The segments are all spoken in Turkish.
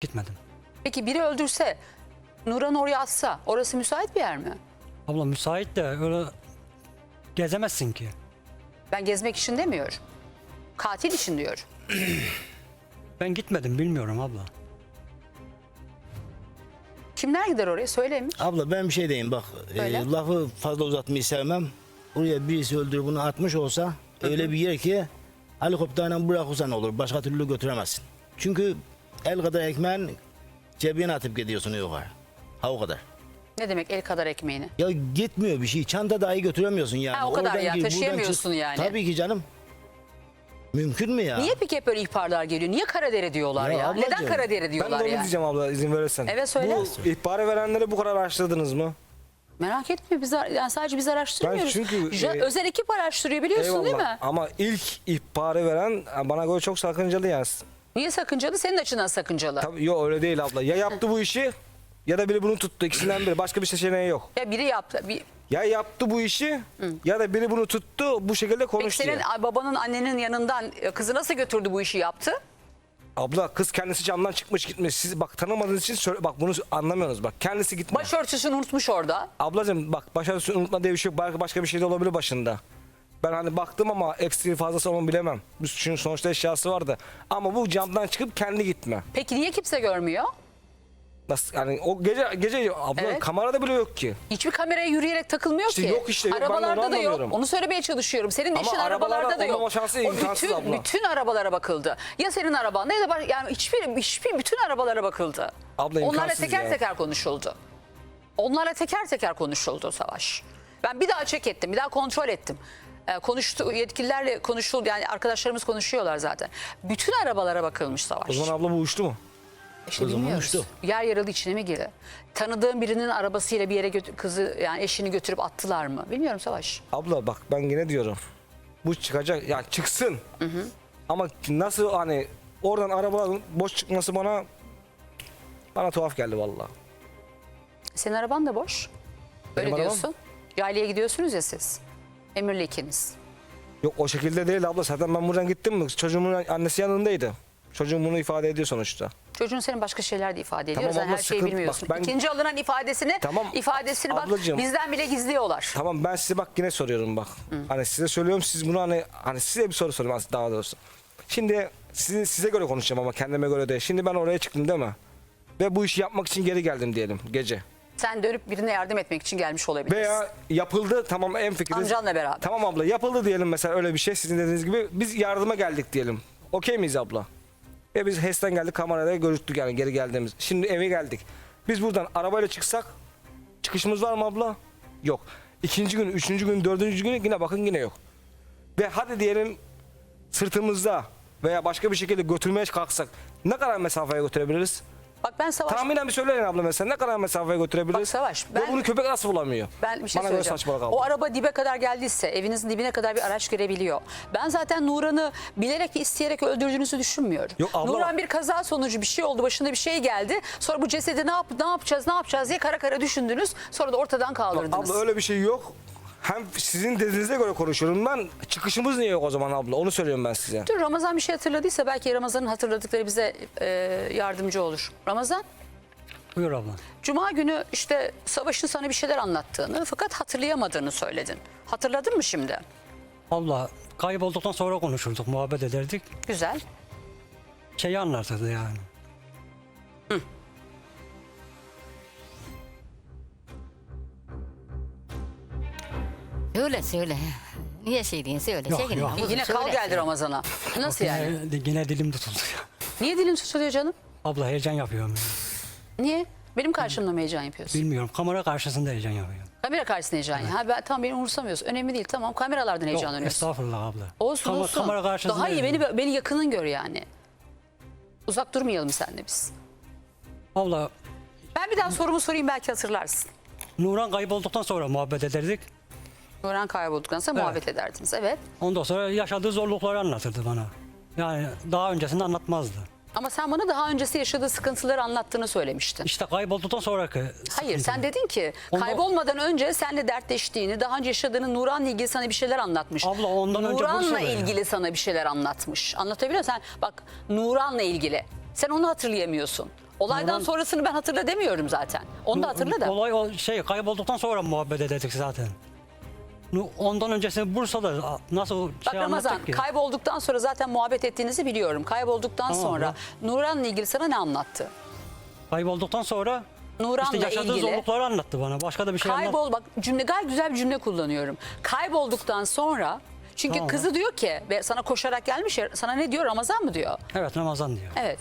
Gitmedim. Peki biri öldürse, Nuran oraya atsa, orası müsait bir yer mi? Abla müsait de öyle gezemezsin ki. Ben gezmek için demiyorum. Katil için diyorum. Ben gitmedim bilmiyorum abla. Kimler gider oraya söyleyeyim. Abla ben bir şey diyeyim bak. e, Öyle. lafı fazla uzatmayı sevmem. Oraya birisi öldürüp bunu atmış olsa öyle bir yer ki helikopterle bırakırsan olur. Başka türlü götüremezsin. Çünkü el kadar ekmeğin cebine atıp gidiyorsun yukarı. Ha o kadar. Ne demek el kadar ekmeğini? Ya gitmiyor bir şey. Çanta dahi götüremiyorsun yani. Ha, o kadar Oradan ya, gir, buradan taşıyamıyorsun çık. yani. Tabii ki canım. Mümkün mü ya? Niye peki hep böyle ihbarlar geliyor? Niye Karadere diyorlar ya? Ya Neden ablacığım, Karadere Ben de diyorlar onu ya? diyeceğim abla izin verirsen. Evet, söyle. Bu ihbarı verenleri bu kadar araştırdınız mı? Merak etme biz ar- yani sadece biz araştırmıyoruz. Ben çünkü, Ja- e, özel ekip araştırıyor biliyorsun değil mi? Ama ilk ihbarı veren bana göre çok sakıncalı yani. Niye sakıncalı? Senin açından sakıncalı. Tabii yok öyle değil abla. Ya yaptı bu işi ya da biri bunu tuttu. İkisinden biri. Başka bir seçeneği yok. Ya biri yaptı. Bir, Ya yaptı bu işi ya da biri bunu tuttu bu şekilde peki konuştu. senin babanın annenin yanından e, kızı nasıl götürdü bu işi yaptı? Abla kız kendisi camdan çıkmış gitmiş. Siz bak tanımadığınız için söyle, bak bunu anlamıyorsunuz bak. Kendisi gitmiş. Başörtüsünü unutmuş orada. Ablacığım bak başarısı unutma diye bir şey yok. Belki başka bir şey de olabilir başında. Ben hani baktım ama eksiği fazlası onu bilemem. Bir çünkü sonuçta eşyası vardı. Ama bu camdan çıkıp kendi gitme. Peki niye kimse görmüyor? Nasıl yani o gece gece abla Evet. kamerada bile yok ki. Hiçbir kameraya yürüyerek takılmıyor İşte ki. yok işte, yok. Ben de onu Arabalarda da yok. anlamıyorum. Onu söylemeye çalışıyorum. Senin Ama eşin arabalara arabalarda da yok. olmama şansı imkansız bütün, abla. bütün arabalara bakıldı. Ya senin arabanda ya da baş- yani hiçbir, hiçbir bütün arabalara bakıldı. Abla Onlarla imkansız teker ya. teker konuşuldu. Onlarla teker teker konuşuldu Savaş. Ben bir daha çek ettim, bir daha kontrol ettim. Ee, konuştu, yetkililerle konuşuldu. Yani arkadaşlarımız konuşuyorlar zaten. Bütün arabalara bakılmış Savaş. O zaman abla bu uçtu mu? İşte O zaman bilmiyoruz. uçtu. Yer yaralı içine mi girdi? Tanıdığım birinin arabasıyla bir yere götü- kızı yani eşini götürüp attılar mı? Bilmiyorum Savaş. Abla bak ben yine diyorum. Bu çıkacak ya çıksın. Ama nasıl hani oradan arabaların boş çıkması bana bana tuhaf geldi vallahi. Senin araban da boş. Öyle Benim arabam- diyorsun. Yaylaya gidiyorsunuz ya siz. Emir'le ikiniz. Yok o şekilde değil abla. Zaten ben buradan gittim mi? Çocuğumun annesi yanındaydı. Çocuğum bunu ifade ediyor sonuçta. Çocuğun senin başka şeyler de ifade ediyor. Tamam Sen abla, her şeyi sıkıntı- bilmiyorsun. bak ben- İkinci alınan ifadesini, Tamam, ifadesini bak ablacığım. bizden bile gizliyorlar. Tamam ben size bak yine soruyorum bak. Hani size söylüyorum siz bunu hani hani size bir soru soruyorum aslında daha doğrusu. Şimdi sizin size göre konuşacağım ama kendime göre değil. Şimdi ben oraya çıktım değil mi? Ve bu işi yapmak için geri geldim diyelim gece. Sen dönüp birine yardım etmek için gelmiş olabilirsin. Veya yapıldı tamam en fikiriz. Amcanla beraber. Tamam abla yapıldı diyelim mesela öyle bir şey sizin dediğiniz gibi. Biz yardıma geldik diyelim. Okey miyiz abla? Ve biz HES'ten geldik kamerada görüntük yani geri geldiğimiz. Şimdi eve geldik. Biz buradan arabayla çıksak çıkışımız var mı abla? Yok. İkinci gün, üçüncü gün, dördüncü gün yine bakın yine yok. Ve hadi diyelim sırtımızda veya başka bir şekilde götürmeye kalksak ne kadar mesafeye götürebiliriz? Bak ben Savaş Tahminen bir söyleyin abla mesela ne kadar mesafeye götürebiliriz? Bak Savaş, Ve ben- bunu köpek nasıl bulamıyor? Ben bir şey Bana göre söyleyeceğim. saçmalık abla. O araba dibe kadar geldiyse evinizin dibine kadar bir araç görebiliyor. Ben zaten Nuran'ı bilerek isteyerek öldürdüğünüzü düşünmüyorum. Yok abla- Nuran bir kaza sonucu bir şey oldu başında bir şey geldi. Sonra bu cesedi ne, yap, ne yapacağız ne yapacağız diye kara kara düşündünüz. Sonra da ortadan kaldırdınız. Abla öyle bir şey yok. Hem sizin dediğinize göre konuşuyorum ben. Çıkışımız niye yok o zaman abla? Onu söylüyorum ben size. Dur Ramazan bir şey hatırladıysa belki Ramazan'ın hatırladıkları bize e, yardımcı olur. Ramazan? Buyur abla. Cuma günü işte Savaş'ın sana bir şeyler anlattığını fakat hatırlayamadığını söyledin. Hatırladın mı şimdi? Abla kaybolduktan sonra konuşurduk, muhabbet ederdik. Güzel. Şeyi anlatırdı yani. Söyle söyle. Niye şey diyeyim söyle. Yok, Çekinme, yok. kuzum, Yine kal söyle. geldi Ramazan'a. Nasıl yani? Yine, yine dilim tutuldu ya. Niye dilin tutuluyor canım? Abla heyecan yapıyorum. ya. Niye? Benim karşımda mı heyecan yapıyorsun? Bilmiyorum kamera karşısında heyecan yapıyorum. Kamera karşısında heyecan. Ha ben tam beni umursamıyorsun. Önemli değil. Tamam kameralardan Yok heyecanlanıyorsun. estağfurullah abla. Olsun Kama- olsun. Kamera karşısında Daha iyi heyecan- beni beni yakının gör yani. Uzak durmayalım seninle biz. Abla Ben bir daha sorumu sorayım belki hatırlarsın. Nuran kaybolduktan sonra muhabbet ederdik. Nuran kaybolduktan sonra Evet. muhabbet ederdiniz. Evet. Ondan sonra yaşadığı zorlukları anlatırdı bana. Yani daha öncesinde anlatmazdı. Ama sen bana daha öncesi yaşadığı sıkıntıları anlattığını söylemiştin. İşte kaybolduktan sonraki Hayır sen dedin ki Ondan- kaybolmadan önce seninle dertleştiğini, daha önce yaşadığını Nuran'la ilgili sana bir şeyler anlatmış. Abla, ondan önce Nuran'la Bursa'da ya. ilgili sana bir şeyler anlatmış. Anlatabiliyor musun? Sen bak Nuran'la ilgili. Sen onu hatırlayamıyorsun. Olaydan Nurhan- sonrasını ben hatırla demiyorum zaten. Onu da hatırla da. Olay o şey kaybolduktan sonra muhabbet ededik zaten. Ondan öncesinde Bursa'da nasıl Bak şey Ramazan anlattık ki? kaybolduktan sonra zaten muhabbet ettiğinizi biliyorum. Kaybolduktan Tamam sonra. Nuran'la ilgili sana ne anlattı? Kaybolduktan sonra Nuran'la işte yaşadığı ilgili zorlukları anlattı bana. Başka da bir şey anlattı. kaybol bak cümle gayet güzel bir cümle kullanıyorum. Kaybolduktan sonra çünkü Tamam. kızı diyor ki ve sana koşarak gelmiş ya sana ne diyor Ramazan mı diyor? Evet Ramazan diyor. Evet.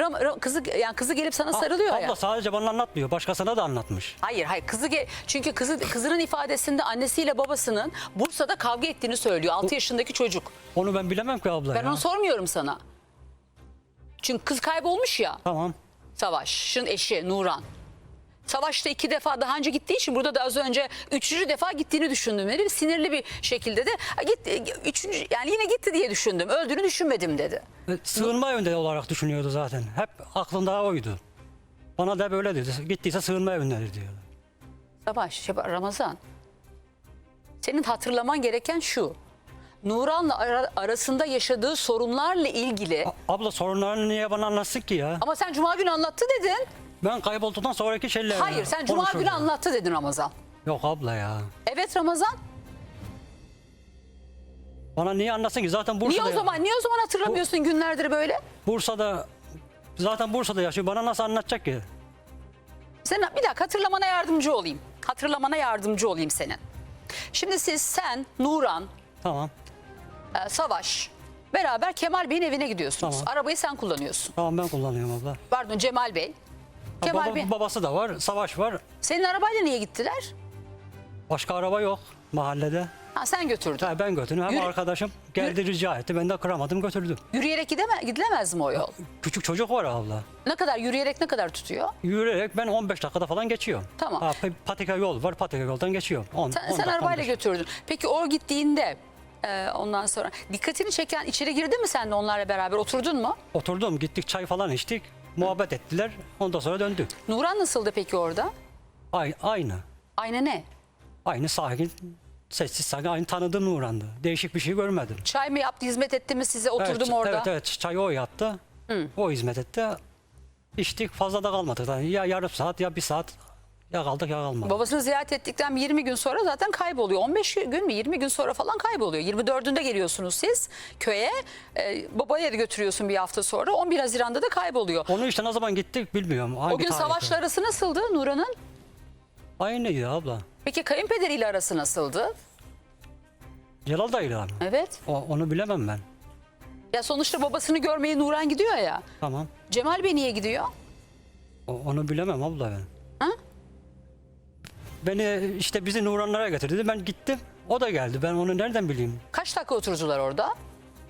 Ram, Ram- kızı yani kızı gelip sana sarılıyor Abla ya. sadece bana anlatmıyor. Başkasına da anlatmış. Hayır hayır kızı ge- çünkü kızı kızının ifadesinde annesiyle babasının Bursa'da kavga ettiğini söylüyor. 6 yaşındaki çocuk. Onu ben bilemem ki abla Ben ya. onu sormuyorum sana. Çünkü kız kaybolmuş ya. Tamam. Savaş'ın eşi Nuran. Savaş'ta iki defa daha önce gittiği için burada da az önce üçüncü defa gittiğini düşündüm dedi. Sinirli bir şekilde de "Ha, gitti üçüncü yani yine gitti diye düşündüm. Öldüğünü düşünmedim dedi. E, Sığınma evinde olarak düşünüyordu zaten. Hep aklında oydu. Bana da böyle dedi. Gittiyse sığınma evindedir diyordu. Savaş, şey, Ramazan. Senin hatırlaman gereken şu. Nuran'la ara- arasında yaşadığı sorunlarla ilgili A- Abla sorunlarını niye bana anlatsın ki ya? ama sen Cuma günü anlattı dedin. Ben kaybolduktan sonraki şeyler Hayır sen Cuma günü anlattı dedin Ramazan. Yok abla ya. Evet Ramazan. Bana niye anlatsın ki? Zaten Bursa'da, Niye o zaman niye o zaman hatırlamıyorsun günlerdir böyle? Bursa'da zaten Bursa'da yaşıyor. Bana nasıl anlatacak ki? Sen bir dakika hatırlamana yardımcı olayım. Hatırlamana yardımcı olayım senin. Şimdi siz sen, Nuran, Tamam. e, Savaş beraber Kemal Bey'in evine gidiyorsunuz. Tamam. Arabayı sen kullanıyorsun. Tamam ben kullanıyorum abla. Pardon Cemal Bey. Kemal baba- Bey. babası da var. Savaş var. Senin arabayla niye gittiler? Başka araba yok mahallede. Ha, sen götürdün. Ha, ben götürdüm. Hem Yürü- arkadaşım geldi rica etti. Ben de kıramadım götürdüm. Yürüyerek gideme, gidilemez mi o yol? Küçük çocuk var abla. Ne kadar yürüyerek ne kadar tutuyor? Yürüyerek ben 15 dakikada falan geçiyorum. Tamam. Ha, pa- patika yol var. Patika yoldan geçiyorum. 10, Sen, 10 sen arabayla 15. götürdün. Peki o gittiğinde e, ondan sonra dikkatini çeken içeri girdi mi sen de onlarla beraber oturdun mu? Oturdum gittik çay falan içtik. Muhabbet ettiler. Ondan sonra döndük. Nuran nasıldı peki orada? Ay- aynı. Aynı ne? Aynı sakin. Sessiz sakin. Aynı tanıdığım Nuran'dı. Değişik bir şey görmedim. Çay mı yaptı, hizmet etti mi size? Oturdum evet, orada. Evet evet çayı o yaptı. O hizmet etti. İçtik fazla da kalmadık. Yani ya yarım saat ya bir saat ya kaldık ya kalmadık. Babasını ziyaret ettikten 20 gün sonra zaten kayboluyor. 15 gün mü 20 gün sonra falan kayboluyor. 24'ünde geliyorsunuz siz köye. E, babaya da götürüyorsun bir hafta sonra. 11 Haziran'da da kayboluyor. Onu işte ne zaman gittik bilmiyorum. Hangi O gün tarihte. savaşla arası nasıldı Nuran'ın? Aynıydı abla. Peki kayınpederiyle arası nasıldı? Celal dayıyla mı? Evet. O, onu bilemem ben. Ya sonuçta babasını görmeye Nuran gidiyor ya. Tamam. Cemal Bey niye gidiyor? O- onu bilemem abla ben. Beni işte bizi Nuranlara getirdi. Ben gittim. O da geldi. Ben onu nereden bileyim? Kaç dakika oturdular orada?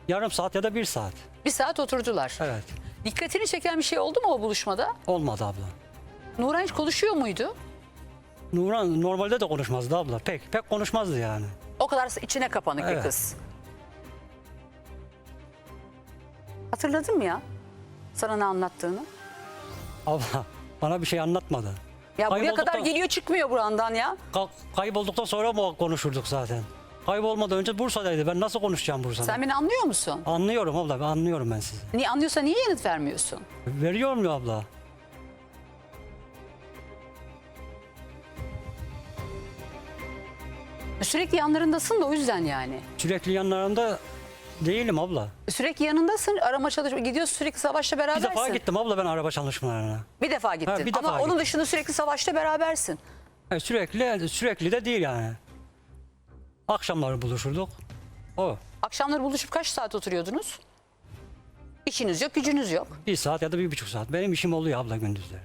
Yarım saat ya da bir saat. Bir saat oturdular. Evet. Dikkatini çeken bir şey oldu mu o buluşmada? Olmadı abla. Nuran hiç konuşuyor muydu? Nuran normalde de konuşmazdı abla. Pek pek konuşmazdı yani. O kadar içine kapanık bir Evet. kız. Hatırladın mı ya? Sana ne anlattığını? Abla bana bir şey anlatmadı. Ya buraya Kaybolduktan- kadar geliyor çıkmıyor burandan ya. Ka- kaybolduktan sonra mı konuşurduk zaten? Kaybolmadan önce Bursa'daydı. Ben nasıl konuşacağım Bursa'da? Sen beni anlıyor musun? Anlıyorum abla. Ben anlıyorum ben sizi. Niye anlıyorsa niye yanıt vermiyorsun? Veriyorum ya abla. Sürekli yanlarındasın da o yüzden yani. Sürekli yanlarında değilim abla. Sürekli yanındasın, arama çalışma gidiyorsun sürekli savaşta Bir berabersin. defa gittim abla ben araba çalışmalarına. Bir defa gittin. Bir defa Ama onun gittim. dışında sürekli savaşta berabersin. Yani sürekli sürekli de değil yani. Akşamları buluşurduk. O. Akşamları buluşup kaç saat oturuyordunuz? İşiniz yok, gücünüz yok. Bir saat ya da bir buçuk saat. Benim işim oluyor abla gündüzleri.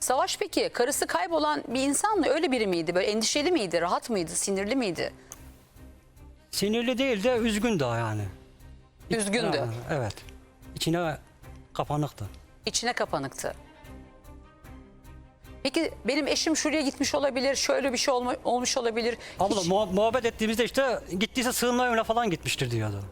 Savaş peki karısı kaybolan bir insan mı? Öyle biri miydi? Böyle endişeli miydi? Rahat mıydı? Sinirli miydi? Sinirli değil de üzgün daha yani. Üzgündü. Ha, evet. İçine kapanıktı. İçine kapanıktı. Peki benim eşim şuraya gitmiş olabilir, şöyle bir şey olma- olmuş olabilir. Abla Hiç- muha- muhabbet ettiğimizde işte gittiyse sığınma evine falan gitmiştir diyordu.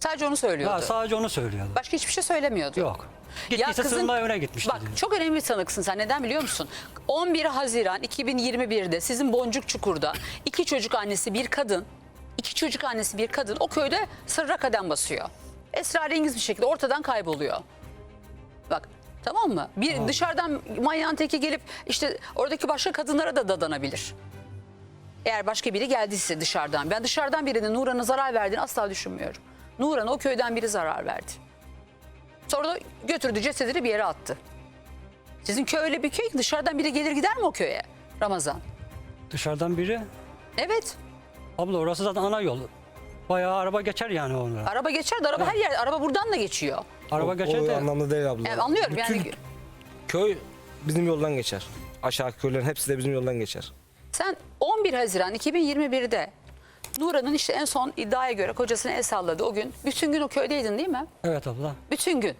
sadece onu söylüyordu. Ha, sadece onu söylüyordu. Başka hiçbir şey söylemiyordu. Yok. Gittiyse sığınma evine gitmiştir Bak diyor. çok önemli bir tanıksın sen. Neden biliyor musun? 11 Haziran 2021'de sizin Boncuk Çukur'da iki çocuk annesi bir kadın, iki çocuk annesi bir kadın o köyde sırra kadem basıyor. Esrarengiz bir şekilde ortadan kayboluyor. Bak Tamam mı? Bir dışarıdan manyağın teki gelip işte oradaki başka kadınlara da dadanabilir. Eğer başka biri geldiyse dışarıdan. Ben dışarıdan birinin Nuran'a zarar verdiğini asla düşünmüyorum. Nuran'a o köyden biri zarar verdi. Sonra da götürdü cesedini bir yere attı. Sizin köy öyle bir köy ki dışarıdan biri gelir gider mi o köye Ramazan? Dışarıdan biri. Evet. Abla orası zaten ana yol. Bayağı araba geçer yani onlara. Araba geçer de araba her yer araba buradan da geçiyor. Araba O, geçer o de anlamda değil abla. Yani anlıyorum Bütün yani köy bizim yoldan geçer. Aşağı köylerin hepsi de bizim yoldan geçer. Sen 11 Haziran 2021'de Nuran'ın işte en son iddiaya göre kocasına el salladı o gün. Bütün gün o köydeydin değil mi? Evet abla. Bütün gün.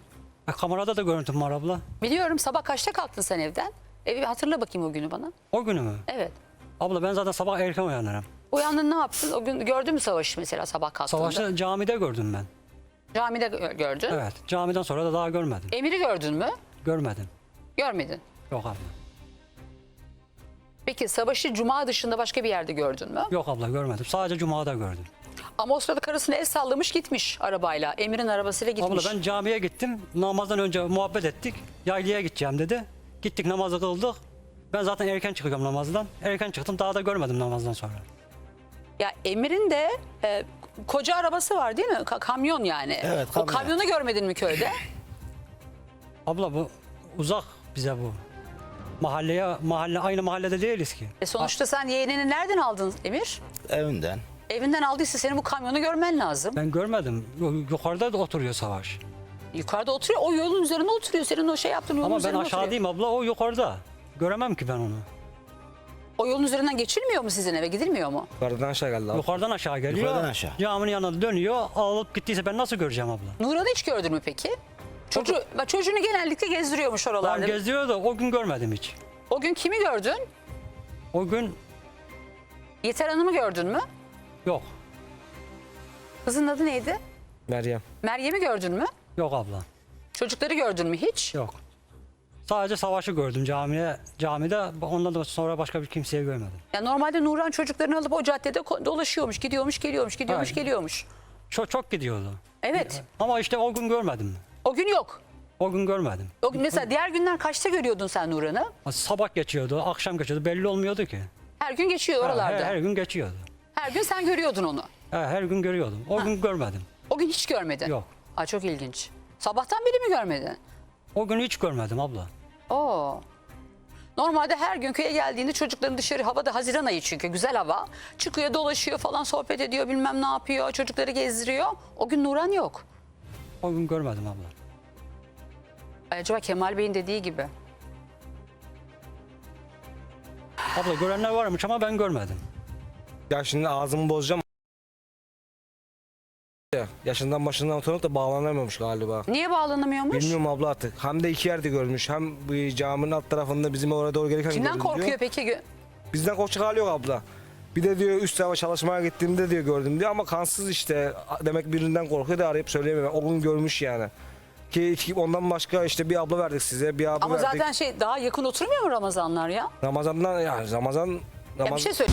E, kamerada da görüntüm var abla. Biliyorum sabah kaçta kalktın sen evden? Evi hatırla bakayım o günü bana. O günü mü? Evet. Abla ben zaten sabah erken uyanırım. Uyandın ne yaptın? O gün gördün mü Savaş'ı mesela sabah kalktığında? Savaşı camide gördüm ben. Camide gö- gördün. Evet. Camiden sonra da daha görmedim. Emir'i gördün mü? Görmedim. Görmedin. Yok abla. Peki Savaş'ı Cuma dışında başka bir yerde gördün mü? Yok abla görmedim. Sadece Cuma'da gördüm. Ama o sırada karısına el sallamış gitmiş arabayla. Emir'in arabasıyla gitmiş. Abla ben camiye gittim. Namazdan önce muhabbet ettik. Yaylaya gideceğim dedi. Gittik namazı kıldık. Ben zaten erken çıkıyorum namazdan. Erken çıktım daha da görmedim namazdan sonra. Ya Emir'in de e, koca arabası var değil mi? Ka- kamyon yani. Evet, O kamyon. kamyonu görmedin mi köyde? Abla bu uzak bize bu. Mahalleye mahalle aynı mahallede değiliz ki. E sonuçta sen yeğenini nereden aldın Emir? Evinden. Evinden aldıysa senin bu kamyonu görmen lazım. Ben görmedim. Yu- Yukarıda da oturuyor Savaş. Yukarıda oturuyor. O yolun üzerinde oturuyor. Senin o şey yaptığın yolun Ama ben üzerinde oturuyor. aşağıdayım abla o yukarıda. Göremem ki ben onu. O yolun üzerinden geçilmiyor mu sizin eve? Gidilmiyor mu? Yukarıdan aşağı geldi abi. Yukarıdan aşağı geliyor. Yukarıdan aşağı. Caminin yanına dönüyor. Alıp gittiyse ben nasıl göreceğim abla? Nuran'ı hiç gördün mü peki? Çocuğu, bak çocuğunu genellikle gezdiriyormuş oralarda. Ben geziyor da o gün görmedim hiç. o gün kimi gördün? O gün Yeter Hanım'ı gördün mü? yok. Kızın adı neydi? Meryem. Meryem'i gördün mü? Yok abla. Çocukları gördün mü hiç? Yok. Sadece savaşı gördüm camiye, camide. Ondan da sonra başka bir kimseyi görmedim. Ya normalde Nuran çocuklarını alıp o caddede ko- dolaşıyormuş, gidiyormuş, geliyormuş, gidiyormuş, Ha. geliyormuş. Çok çok gidiyordu. Evet. Ama işte o gün görmedim. O gün yok. O gün görmedim. O gün mesela diğer günler kaçta görüyordun sen Nuran'ı? Sabah geçiyordu, akşam geçiyordu. Belli olmuyordu ki. Her gün geçiyor Ha, oralarda. Her, Her, her gün geçiyordu. gün sen görüyordun onu. Ha, her gün görüyordum. O gün görmedim. O gün hiç görmedin. Yok. Aa, çok ilginç. Sabahtan beri mi görmedin? O gün hiç görmedim abla. Oo. Normalde her gün köye geldiğinde çocukların dışarı havada Haziran ayı çünkü güzel hava. Çıkıyor dolaşıyor falan sohbet ediyor bilmem ne yapıyor çocukları gezdiriyor. O gün Nuran yok. O gün görmedim abla. Acaba Kemal Bey'in dediği gibi. Abla görenler varmış ama ben görmedim. Ya şimdi ağzımı bozacağım. Yaşından başından utanıp da bağlanamıyormuş galiba. Niye bağlanamıyormuş? Bilmiyorum abla artık. Hem de iki yerde görmüş. Hem bu caminin alt tarafında bizim oraya doğru gelirken Kimden gördüm korkuyor diyor. peki? Bizden korkacak hali yok abla. Bir de diyor üst tarafa çalışmaya gittiğimde diyor gördüm diyor ama kansız işte. Demek birinden korkuyor da arayıp söyleyemiyor. O gün görmüş yani. Ki iki- ondan başka işte bir abla verdik size. Bir abla Ama verdik. zaten şey daha yakın oturmuyor mu Ramazanlar ya? Ramazan'dan ya Ramazan Ya Ramazan bir şey söyle.